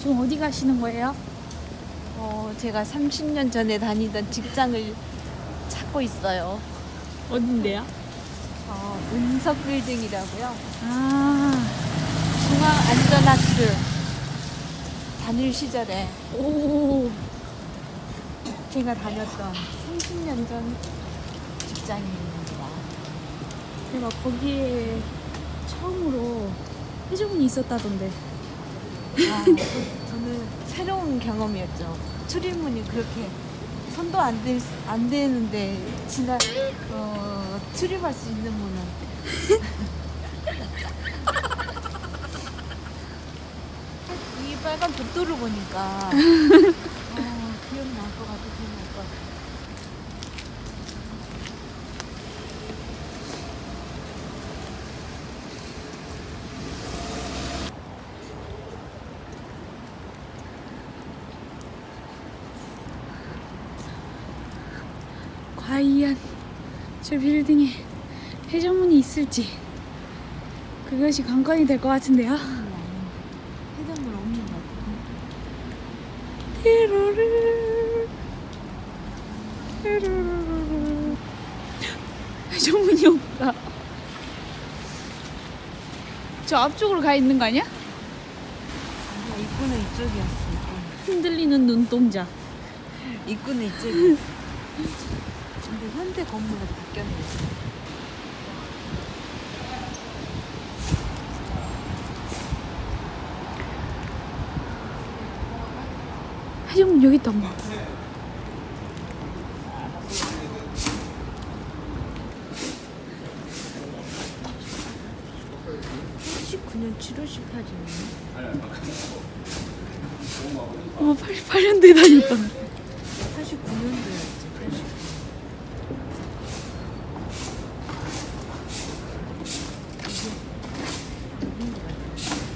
지금 어디 가시는 거예요? 어, 제가 30년 전에 다니던 직장을 찾고 있어요. 어딘데요? 어, 은석 빌딩이라고요. 아, 중앙 안전학습 다닐 시절에 오, 제가 다녔던 30년 전 직장입니다. 제가 거기에 처음으로 회전문이 있었다던데. 아, 저는 새로운 경험이었죠. 출입문이 그렇게 손도 안, 대, 안 되는데 지나 어, 출입할 수 있는 문은 이 빨간 벽돌을 보니까 어, 기억날 것 같아 기억날 것 같아. 과연 저 빌딩에 회전문이 있을지 그것이 관건이 될 것 같은데요. 해전문 없는 것 같아. 띠로르 띠로르르 회전문이 없다. 저 앞쪽으로 가 있는 거 아니야? 입구는 이쪽이었어. 흔들리는 눈동자. 입구는 이쪽이었어. 근데 현대 건물로 바뀌었네. 회전문 여기 있다 엄마. 십 9년 7월 18일이네. 엄마 88년도에 다녔다. 89년도였지. 89.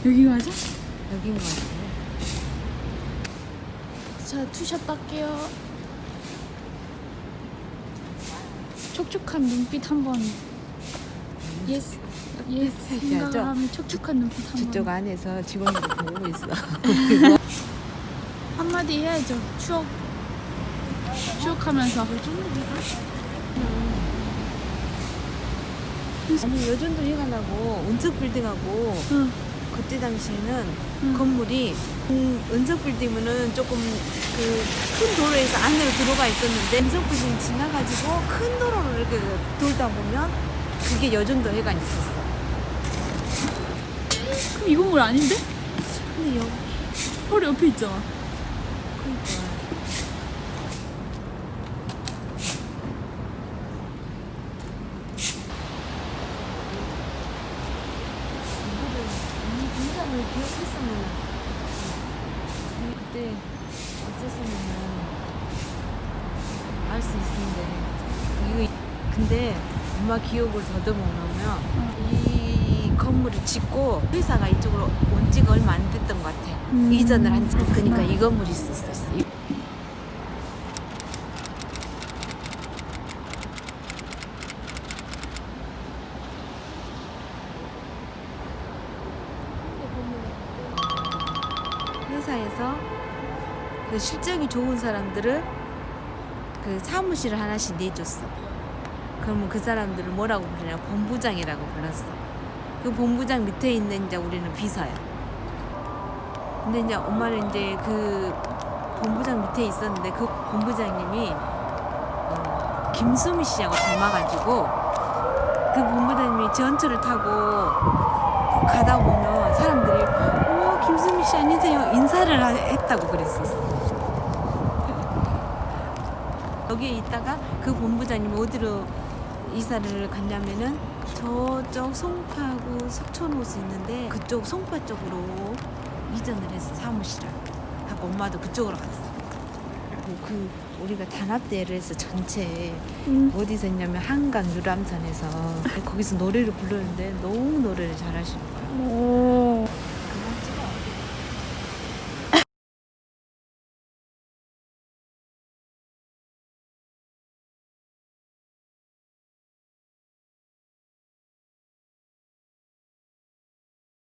여기 맞아? 여긴 것 같아. 자 투샷 할게요. 촉촉한 눈빛 한번. 예스. 예스. 생각하면 촉촉한 눈빛 한번. 저쪽 안에서 직원들이 보고 있어. 한마디 해야죠. 추억. 추억하면서. 아니 요즘도 해가 나고 은석 빌딩하고 응. 그때 당시에는 응. 건물이 음, 은석 빌딩은 조금 그 큰 도로에서 안으로 들어가 있었는데 은석 빌딩 지나가지고 큰 도로를 이렇게 돌다 보면 그게 여전도 해가 있었어. 그럼 이 건물 아닌데? 근데 여기 바로 옆에 있잖아. 그러니까 이거를 이 인상을 기억했으면 그때 어쨌으면은 알 수 있는데 이거 근데 엄마 기억을 더듬어 놓으면 이 건물을 짓고 회사가 이쪽으로 온 지가 얼마 안 됐던 것 같아. 음. 이전을 한 지. 그러니까 이 건물이 있었어. 회사에서 그 실적이 좋은 사람들을 그 사무실을 하나씩 내줬어. 그러면 그 사람들을 뭐라고 부르냐? 본부장이라고 불렀어. 그 본부장 밑에 있는 이제 우리는 비서야. 근데 이제 엄마는 이제 그 본부장 밑에 있었는데 그 본부장님이 어, 김수미 씨하고 닮아가지고 그 본부장님이 전철을 타고 가다 보면 사람들이 어 김수미 씨 아니세요 인사를 하- 했다고 그랬었어. 여기에 있다가 그 본부장님이 어디로 이사를 갔냐면은 저쪽 송파하고 석촌호수 있는데 그쪽 송파 쪽으로 이전을 했어 사무실을. 하고 엄마도 그쪽으로 갔어. 그리고 그 우리가 단합대회를 해서 전체 음. 어디서 했냐면 한강 유람선에서 거기서 노래를 부르는데 너무 노래를 잘하시는 거야. 오.